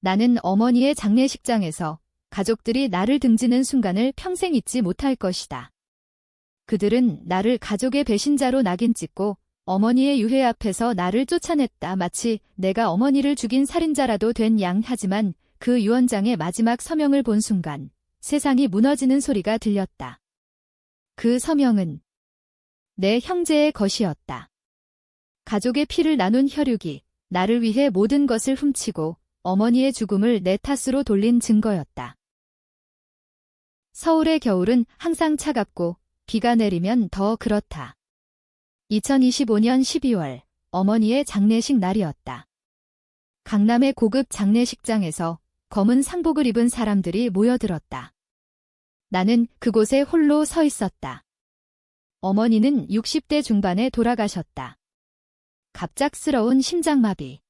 나는 어머니의 장례식장에서 가족들이 나를 등지는 순간을 평생 잊지 못할 것이다. 그들은 나를 가족의 배신자로 낙인 찍고 어머니의 유해 앞에서 나를 쫓아냈다. 마치 내가 어머니를 죽인 살인자라도 된 양 하지만 그 유언장의 마지막 서명을 본 순간 세상이 무너지는 소리가 들렸다. 그 서명은 내 형제의 것이었다. 가족의 피를 나눈 혈육이 나를 위해 모든 것을 훔치고 어머니의 죽음을 내 탓으로 돌린 증거였다. 서울의 겨울은 항상 차갑고 비가 내리면 더 그렇다. 2025년 12월 어머니의 장례식 날이었다. 강남의 고급 장례식장에서 검은 상복을 입은 사람들이 모여들었다. 나는 그곳에 홀로 서 있었다. 어머니는 60대 중반에 돌아가셨다. 갑작스러운 심장마비.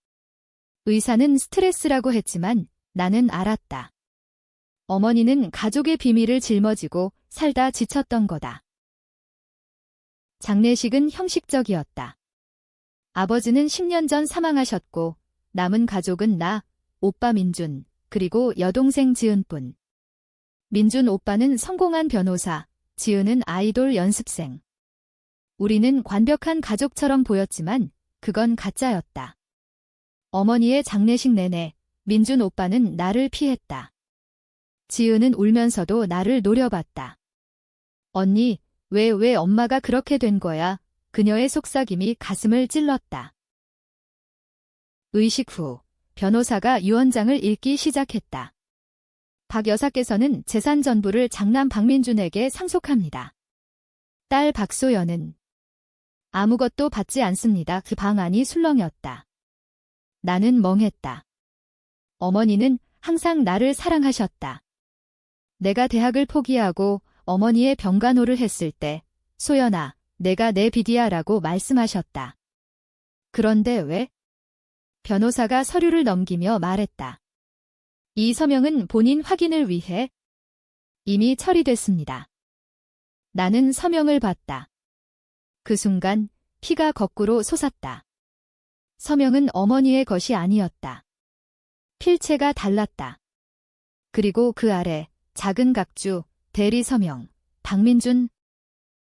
의사는 스트레스라고 했지만 나는 알았다. 어머니는 가족의 비밀을 짊어지고 살다 지쳤던 거다. 장례식은 형식적이었다. 아버지는 10년 전 사망하셨고 남은 가족은 나, 오빠 민준, 그리고 여동생 지은뿐. 민준 오빠는 성공한 변호사, 지은은 아이돌 연습생. 우리는 완벽한 가족처럼 보였지만 그건 가짜였다. 어머니의 장례식 내내 민준 오빠는 나를 피했다. 지은은 울면서도 나를 노려봤다. 언니, 왜, 왜 엄마가 그렇게 된 거야? 그녀의 속삭임이 가슴을 찔렀다. 의식 후, 변호사가 유언장을 읽기 시작했다. 박 여사께서는 재산 전부를 장남 박민준에게 상속합니다. 딸 박소연은 아무것도 받지 않습니다. 그 방안이 술렁이었다. 나는 멍했다. 어머니는 항상 나를 사랑하셨다. 내가 대학을 포기하고 어머니의 병간호를 했을 때, 소연아, 내가 내 비디야라고 말씀하셨다. 그런데 왜? 변호사가 서류를 넘기며 말했다. 이 서명은 본인 확인을 위해 이미 처리됐습니다. 나는 서명을 봤다. 그 순간 피가 거꾸로 솟았다. 서명은 어머니의 것이 아니었다. 필체가 달랐다. 그리고 그 아래 작은 각주, 대리 서명, 박민준,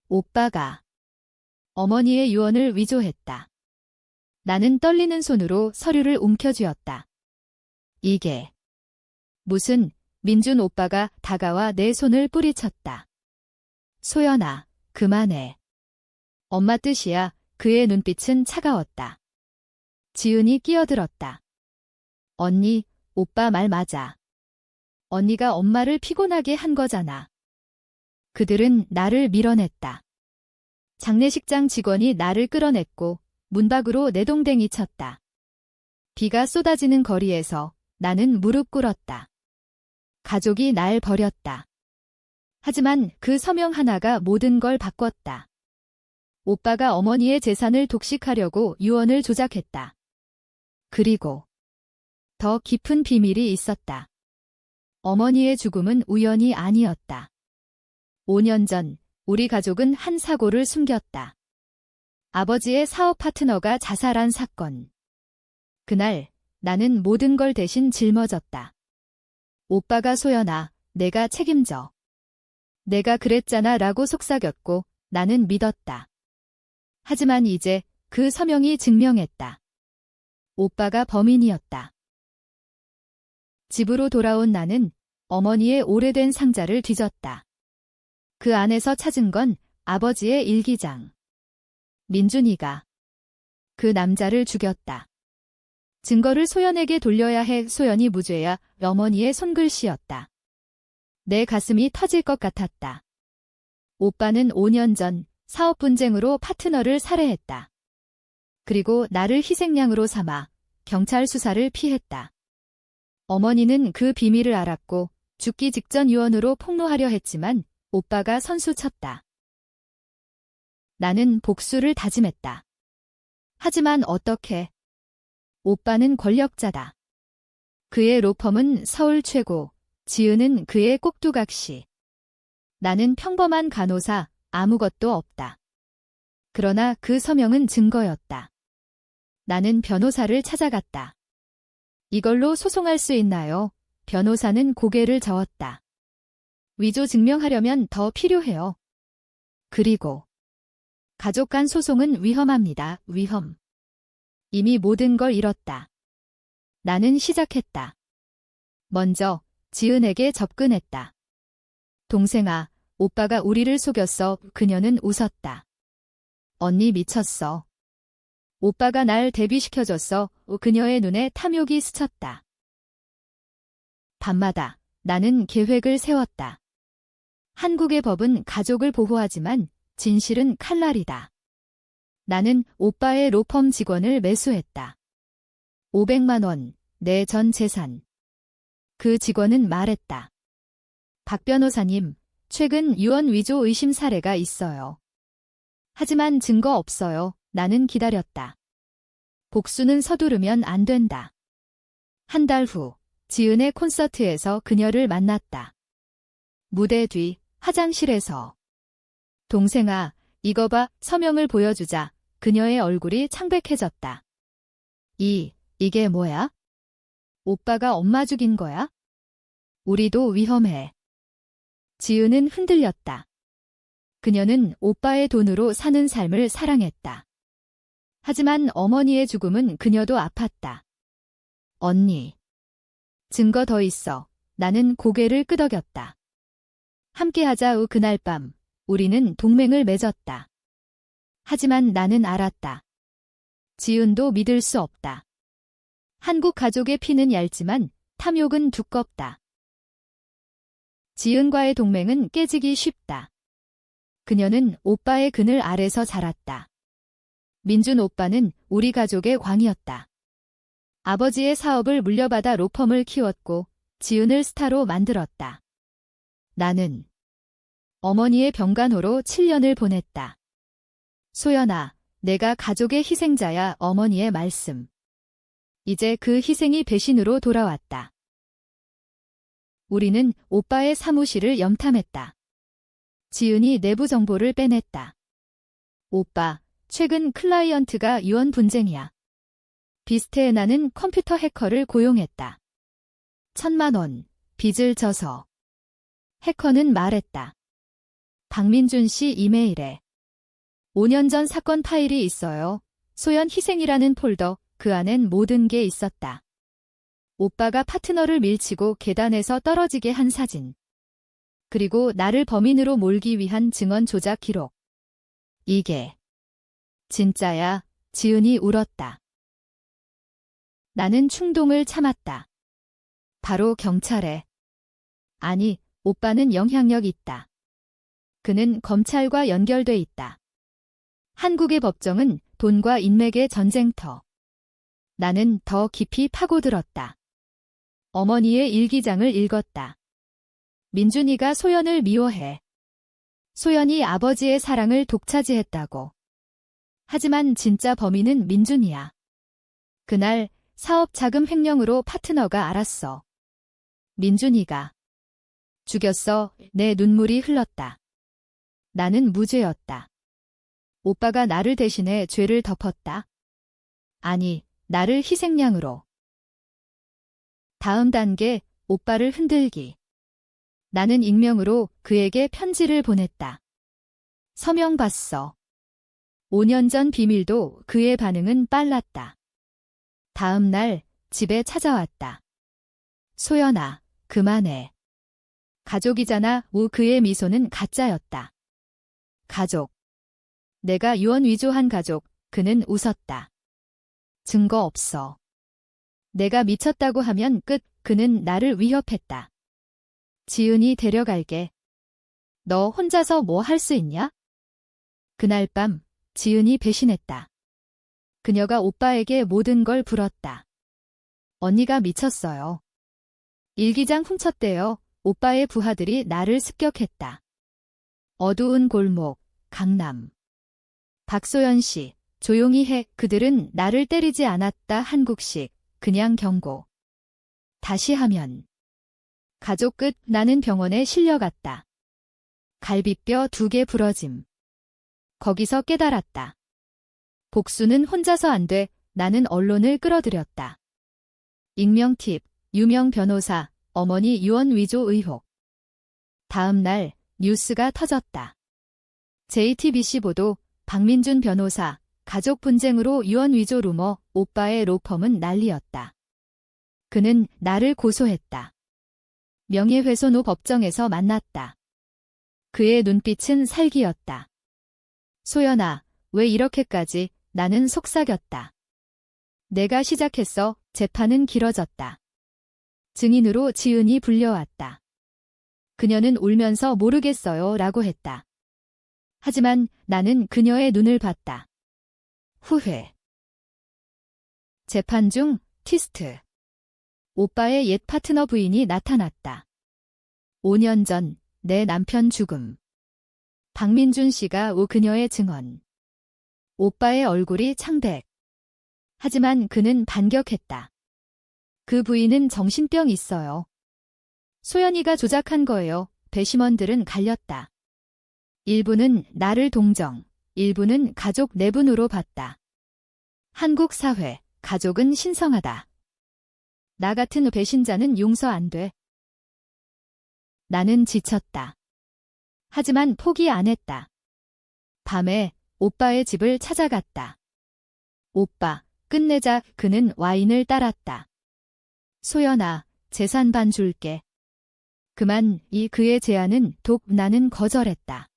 오빠가 어머니의 유언을 위조했다. 나는 떨리는 손으로 서류를 움켜쥐었다. 이게 무슨 민준 오빠가 다가와 내 손을 뿌리쳤다. 소연아, 그만해. 엄마 뜻이야. 그의 눈빛은 차가웠다. 지은이 끼어들었다. 언니, 오빠 말 맞아. 언니가 엄마를 피곤하게 한 거잖아. 그들은 나를 밀어냈다. 장례식장 직원이 나를 끌어냈고 문 밖으로 내동댕이 쳤다. 비가 쏟아지는 거리에서 나는 무릎 꿇었다. 가족이 날 버렸다. 하지만 그 서명 하나가 모든 걸 바꿨다. 오빠가 어머니의 재산을 독식하려고 유언을 조작했다. 그리고 더 깊은 비밀이 있었다. 어머니의 죽음은 우연이 아니었다. 5년 전 우리 가족은 한 사고를 숨겼다. 아버지의 사업 파트너가 자살한 사건. 그날 나는 모든 걸 대신 짊어졌다. 오빠가 소연아, 내가 책임져. 내가 그랬잖아 라고 속삭였고 나는 믿었다. 하지만 이제 그 서명이 증명했다. 오빠가 범인이었다. 집으로 돌아온 나는 어머니의 오래된 상자를 뒤졌다. 그 안에서 찾은 건 아버지의 일기장. 민준이가 그 남자를 죽였다. 증거를 소연에게 돌려야 해 소연이 무죄야 어머니의 손글씨였다. 내 가슴이 터질 것 같았다. 오빠는 5년 전 사업 분쟁으로 파트너를 살해했다. 그리고 나를 희생양으로 삼아 경찰 수사를 피했다. 어머니는 그 비밀을 알았고 죽기 직전 유언으로 폭로하려 했지만 오빠가 선수 쳤다. 나는 복수를 다짐했다. 하지만 어떻게? 오빠는 권력자다. 그의 로펌은 서울 최고, 지은은 그의 꼭두각시. 나는 평범한 간호사, 아무것도 없다. 그러나 그 서명은 증거였다. 나는 변호사를 찾아갔다. 이걸로 소송할 수 있나요? 변호사는 고개를 저었다. 위조 증명하려면 더 필요해요. 그리고 가족 간 소송은 위험합니다. 위험. 이미 모든 걸 잃었다. 나는 시작했다. 먼저 지은에게 접근했다. 동생아, 오빠가 우리를 속였어. 그녀는 웃었다. 언니 미쳤어. 오빠가 날 데뷔시켜줬어. 그녀의 눈에 탐욕이 스쳤다. 밤마다 나는 계획을 세웠다. 한국의 법은 가족을 보호하지만 진실은 칼날이다. 나는 오빠의 로펌 직원을 매수했다. 500만 원, 내 전 재산. 그 직원은 말했다. 박 변호사님, 최근 유언 위조 의심 사례가 있어요. 하지만 증거 없어요. 나는 기다렸다. 복수는 서두르면 안 된다. 한 달 후, 지은의 콘서트에서 그녀를 만났다. 무대 뒤, 화장실에서. 동생아, 이거 봐, 서명을 보여주자. 그녀의 얼굴이 창백해졌다. 이, 이게 뭐야? 오빠가 엄마 죽인 거야? 우리도 위험해. 지은은 흔들렸다. 그녀는 오빠의 돈으로 사는 삶을 사랑했다. 하지만 어머니의 죽음은 그녀도 아팠다. 언니. 증거 더 있어. 나는 고개를 끄덕였다. 함께하자 후 그날 밤, 우리는 동맹을 맺었다. 하지만 나는 알았다. 지은도 믿을 수 없다. 한국 가족의 피는 얇지만 탐욕은 두껍다. 지은과의 동맹은 깨지기 쉽다. 그녀는 오빠의 그늘 아래서 자랐다. 민준 오빠는 우리 가족의 광이었다. 아버지의 사업을 물려받아 로펌을 키웠고 지은을 스타로 만들었다. 나는 어머니의 병간호로 7년을 보냈다. 소연아, 내가 가족의 희생자야 어머니의 말씀. 이제 그 희생이 배신으로 돌아왔다. 우리는 오빠의 사무실을 염탐했다. 지은이 내부 정보를 빼냈다. 오빠, 최근 클라이언트가 유언 분쟁이야. 비스트에 나는 컴퓨터 해커를 고용했다. 천만 원, 빚을 져서. 해커는 말했다. 박민준 씨 이메일에 5년 전 사건 파일이 있어요. 소연 희생이라는 폴더, 그 안엔 모든 게 있었다. 오빠가 파트너를 밀치고 계단에서 떨어지게 한 사진. 그리고 나를 범인으로 몰기 위한 증언 조작 기록. 이게 진짜야, 지은이 울었다. 나는 충동을 참았다. 바로 경찰에. 아니, 오빠는 영향력 있다. 그는 검찰과 연결돼 있다. 한국의 법정은 돈과 인맥의 전쟁터. 나는 더 깊이 파고들었다. 어머니의 일기장을 읽었다. 민준이가 소연을 미워해. 소연이 아버지의 사랑을 독차지했다고. 하지만 진짜 범인은 민준이야. 그날 사업 자금 횡령으로 파트너가 알았어. 민준이가 죽였어. 내 눈물이 흘렀다. 나는 무죄였다. 오빠가 나를 대신해 죄를 덮었다. 아니, 나를 희생양으로. 다음 단계, 오빠를 흔들기. 나는 익명으로 그에게 편지를 보냈다. 서명 봤어. 5년 전 비밀도 그의 반응은 빨랐다. 다음 날 집에 찾아왔다. 소연아, 그만해. 가족이잖아. 우 그의 미소는 가짜였다. 가족. 내가 유언 위조한 가족. 그는 웃었다. 증거 없어. 내가 미쳤다고 하면 끝. 그는 나를 위협했다. 지은이 데려갈게. 너 혼자서 뭐 할 수 있냐? 그날 밤 지은이 배신했다. 그녀가 오빠에게 모든 걸 불었다. 언니가 미쳤어요. 일기장 훔쳤대요. 오빠의 부하들이 나를 습격했다. 어두운 골목, 강남. 박소연 씨, 조용히 해. 그들은 나를 때리지 않았다. 한국식, 그냥 경고. 다시 하면. 가족 끝 나는 병원에 실려갔다. 갈비뼈 두 개 부러짐. 거기서 깨달았다. 복수는 혼자서 안 돼. 나는 언론을 끌어들였다. 익명 팁, 유명 변호사, 어머니 유언 위조 의혹. 다음 날 뉴스가 터졌다. JTBC 보도 박민준 변호사, 가족 분쟁으로 유언 위조 루머, 오빠의 로펌은 난리였다. 그는 나를 고소했다. 명예훼손 후 법정에서 만났다. 그의 눈빛은 살기였다. 소연아, 왜 이렇게까지 나는 속삭였다. 내가 시작했어 재판은 길어졌다. 증인으로 지은이 불려왔다. 그녀는 울면서 모르겠어요 라고 했다. 하지만 나는 그녀의 눈을 봤다. 후회. 재판 중 티스트. 오빠의 옛 파트너 부인이 나타났다. 5년 전 내 남편 죽음. 박민준 씨가 오 그녀의 증언. 오빠의 얼굴이 창백. 하지만 그는 반격했다. 그 부인은 정신병 있어요. 소연이가 조작한 거예요. 배심원들은 갈렸다. 일부는 나를 동정, 일부는 가족 내분으로 봤다. 한국 사회, 가족은 신성하다. 나 같은 배신자는 용서 안 돼. 나는 지쳤다. 하지만 포기 안 했다. 밤에 오빠의 집을 찾아갔다. 오빠, 끝내자 그는 와인을 따랐다. 소연아, 재산 반 줄게. 그만 이 그의 제안은 독 나는 거절했다.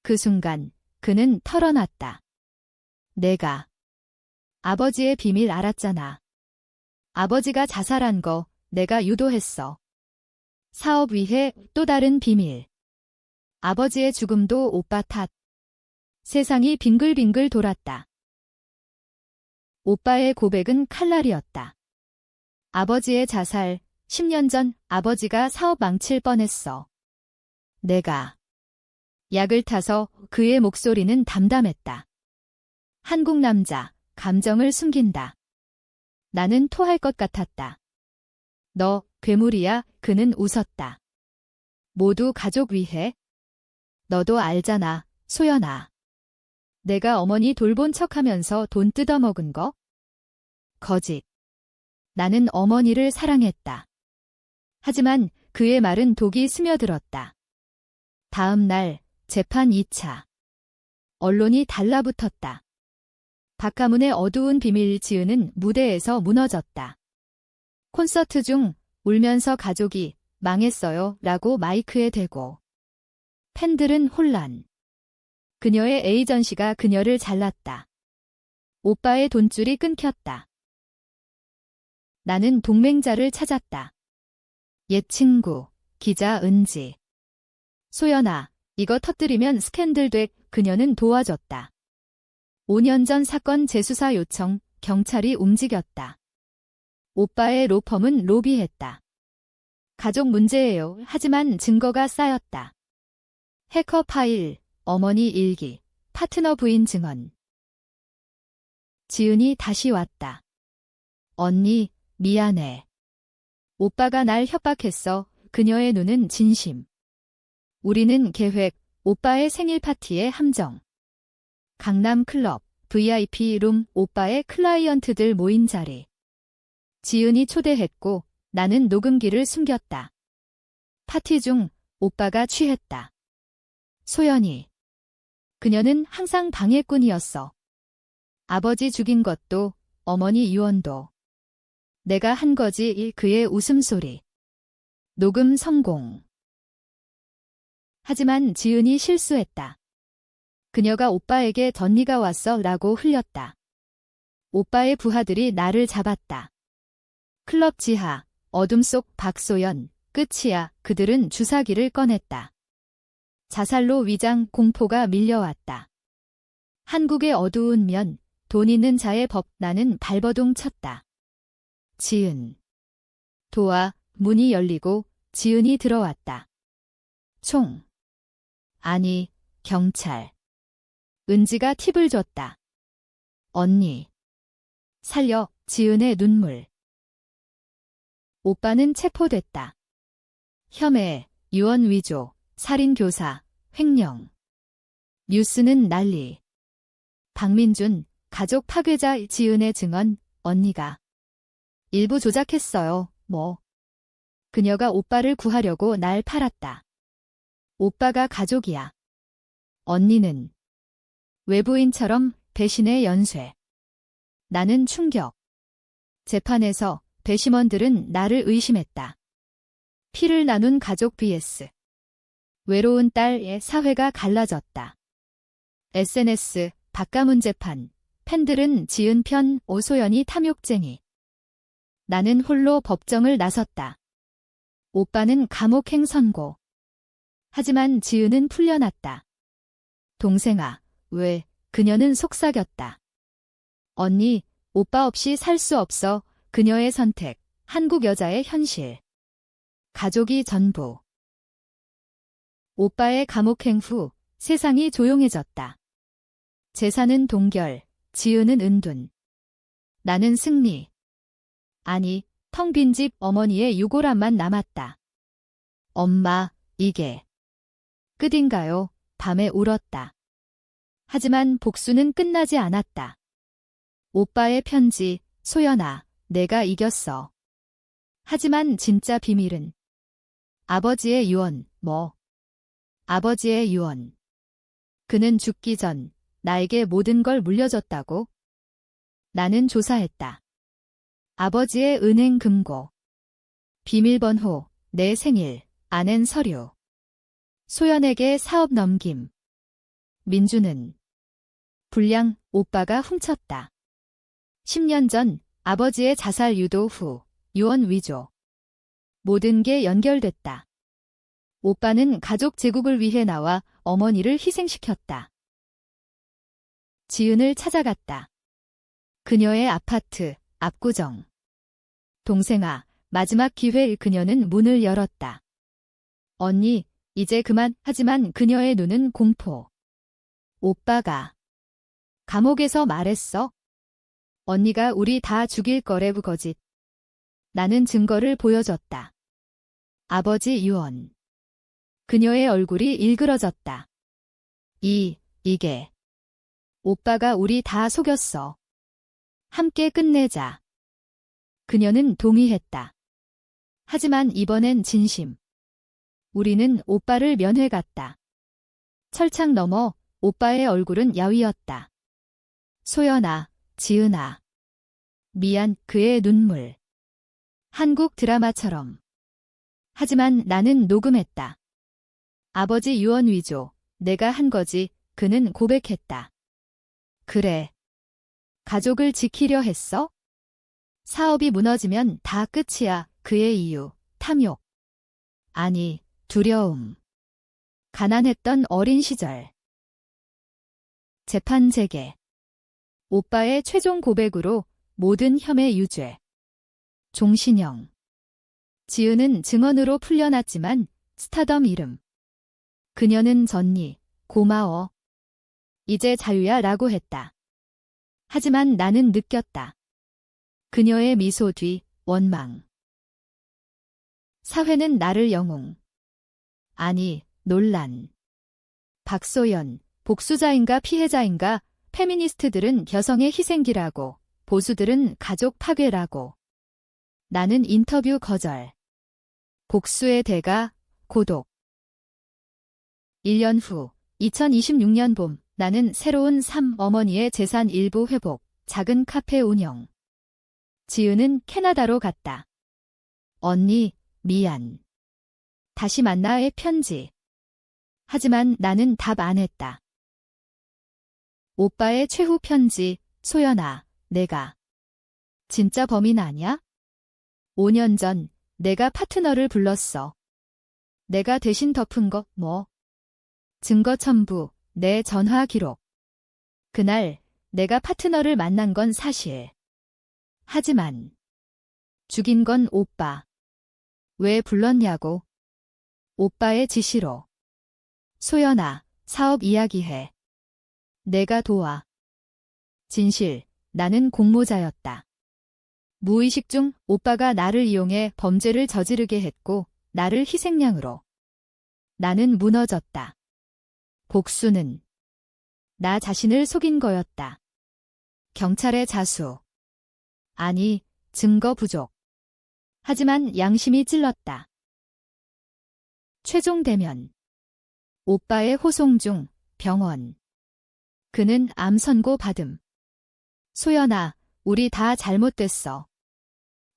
그 순간 그는 털어놨다. 내가 아버지의 비밀 알았잖아. 아버지가 자살한 거 내가 유도했어. 사업 위해 또 다른 비밀. 아버지의 죽음도 오빠 탓. 세상이 빙글빙글 돌았다. 오빠의 고백은 칼날이었다. 아버지의 자살, 10년 전 아버지가 사업 망칠 뻔했어. 내가 약을 타서 그의 목소리는 담담했다. 한국 남자, 감정을 숨긴다. 나는 토할 것 같았다. 너 괴물이야, 그는 웃었다. 모두 가족 위해? 너도 알잖아, 소연아. 내가 어머니 돌본 척 하면서 돈 뜯어먹은 거? 거짓. 나는 어머니를 사랑했다. 하지만 그의 말은 독이 스며들었다. 다음 날 재판 2차. 언론이 달라붙었다. 박가문의 어두운 비밀 지은은 무대에서 무너졌다. 콘서트 중 울면서 가족이 망했어요 라고 마이크에 대고 팬들은 혼란. 그녀의 에이전시가 그녀를 잘랐다. 오빠의 돈줄이 끊겼다. 나는 동맹자를 찾았다. 옛 친구, 기자 은지. 소연아, 이거 터뜨리면 스캔들 돼. 그녀는 도와줬다. 5년 전 사건 재수사 요청, 경찰이 움직였다. 오빠의 로펌은 로비했다. 가족 문제예요. 하지만 증거가 쌓였다. 해커 파일, 어머니 일기, 파트너 부인 증언. 지은이 다시 왔다. 언니, 미안해. 오빠가 날 협박했어. 그녀의 눈은 진심. 우리는 계획, 오빠의 생일 파티에 함정. 강남 클럽, VIP 룸, 오빠의 클라이언트들 모인 자리. 지은이 초대했고 나는 녹음기를 숨겼다. 파티 중 오빠가 취했다. 소연이. 그녀는 항상 방해꾼이었어. 아버지 죽인 것도 어머니 유언도. 내가 한 거지 그의 웃음소리. 녹음 성공. 하지만 지은이 실수했다. 그녀가 오빠에게 던니가 왔어 라고 흘렸다. 오빠의 부하들이 나를 잡았다. 클럽 지하, 어둠 속 박소연, 끝이야 그들은 주사기를 꺼냈다. 자살로 위장 공포가 밀려왔다. 한국의 어두운 면, 돈 있는 자의 법 나는 발버둥 쳤다. 지은. 도와 문이 열리고 지은이 들어왔다. 총. 아니, 경찰. 은지가 팁을 줬다. 언니. 살려, 지은의 눈물. 오빠는 체포됐다. 혐의, 유언 위조, 살인 교사, 횡령. 뉴스는 난리. 박민준, 가족 파괴자 지은의 증언, 언니가 일부 조작했어요. 뭐. 그녀가 오빠를 구하려고 날 팔았다. 오빠가 가족이야. 언니는 외부인처럼 배신의 연쇄. 나는 충격. 재판에서 배심원들은 나를 의심했다. 피를 나눈 가족 vs 외로운 딸의 사회가 갈라졌다. SNS 박가문 재판 팬들은 지은 편 오소연이 탐욕쟁이. 나는 홀로 법정을 나섰다. 오빠는 감옥행 선고. 하지만 지은은 풀려났다. 동생아, 왜, 그녀는 속삭였다. 언니, 오빠 없이 살 수 없어. 그녀의 선택, 한국 여자의 현실. 가족이 전부. 오빠의 감옥행 후 세상이 조용해졌다. 재산은 동결, 지은은 은둔. 나는 승리. 아니, 텅 빈 집 어머니의 유골함만 남았다. 엄마, 이게 끝인가요? 밤에 울었다. 하지만 복수는 끝나지 않았다. 오빠의 편지, 소연아, 내가 이겼어. 하지만 진짜 비밀은 아버지의 유언, 뭐. 아버지의 유언. 그는 죽기 전 나에게 모든 걸 물려줬다고? 나는 조사했다. 아버지의 은행 금고. 비밀번호, 내 생일, 아낸 서류. 소연에게 사업 넘김. 민주는 불량 오빠가 훔쳤다. 10년 전 아버지의 자살 유도 후 유언 위조. 모든 게 연결됐다. 오빠는 가족 제국을 위해 나와 어머니를 희생시켰다. 지은을 찾아갔다. 그녀의 아파트, 압구정. 동생아, 마지막 기회에 그녀는 문을 열었다. 언니, 이제 그만 하지만 그녀의 눈은 공포. 오빠가 감옥에서 말했어. 언니가 우리 다 죽일 거래부 거짓. 나는 증거를 보여줬다. 아버지 유언. 그녀의 얼굴이 일그러졌다. 이, 이게. 오빠가 우리 다 속였어. 함께 끝내자. 그녀는 동의했다. 하지만 이번엔 진심. 우리는 오빠를 면회 갔다. 철창 너머 오빠의 얼굴은 야위었다. 소연아, 지은아. 미안, 그의 눈물. 한국 드라마처럼. 하지만 나는 녹음했다. 아버지 유언 위조, 내가 한 거지, 그는 고백했다. 그래. 가족을 지키려 했어? 사업이 무너지면 다 끝이야, 그의 이유, 탐욕. 아니, 두려움. 가난했던 어린 시절. 재판 재개. 오빠의 최종 고백으로 모든 혐의 유죄. 종신형. 지은은 증언으로 풀려났지만 스타덤 이름. 그녀는 전니, 고마워. 이제 자유야 라고 했다. 하지만 나는 느꼈다. 그녀의 미소 뒤 원망. 사회는 나를 영웅. 아니, 논란. 박소연, 복수자인가 피해자인가 페미니스트들은 여성의 희생기라고, 보수들은 가족 파괴라고. 나는 인터뷰 거절. 복수의 대가, 고독. 1년 후, 2026년 봄, 나는 새로운 삶 어머니의 재산 일부 회복, 작은 카페 운영. 지은은 캐나다로 갔다. 언니, 미안. 다시 만나의 편지. 하지만 나는 답 안 했다. 오빠의 최후 편지, 소연아, 내가. 진짜 범인 아냐? 5년 전 내가 파트너를 불렀어. 내가 대신 덮은 거, 뭐? 증거 첨부, 내 전화 기록. 그날 내가 파트너를 만난 건 사실. 하지만 죽인 건 오빠. 왜 불렀냐고. 오빠의 지시로. 소연아, 사업 이야기해. 내가 도와. 진실, 나는 공모자였다. 무의식 중 오빠가 나를 이용해 범죄를 저지르게 했고, 나를 희생양으로. 나는 무너졌다. 복수는 나 자신을 속인 거였다. 경찰의 자수. 아니, 증거 부족. 하지만 양심이 찔렀다. 최종 대면. 오빠의 호송 중 병원. 그는 암 선고 받음. 소연아, 우리 다 잘못됐어.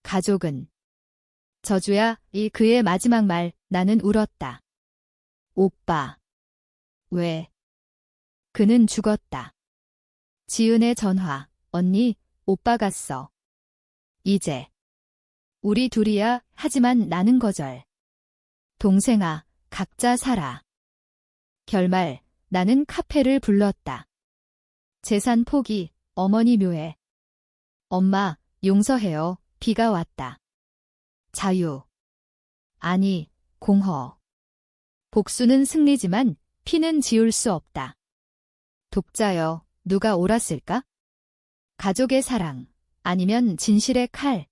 가족은. 저주야, 이 그의 마지막 말, 나는 울었다. 오빠. 왜? 그는 죽었다. 지은의 전화, 언니, 오빠 갔어. 이제. 우리 둘이야, 하지만 나는 거절. 동생아, 각자 살아. 결말, 나는 카페를 불렀다. 재산 포기, 어머니 묘에. 엄마, 용서해요, 비가 왔다. 자유. 아니, 공허. 복수는 승리지만 피는 지울 수 없다. 독자여, 누가 옳았을까? 가족의 사랑, 아니면 진실의 칼.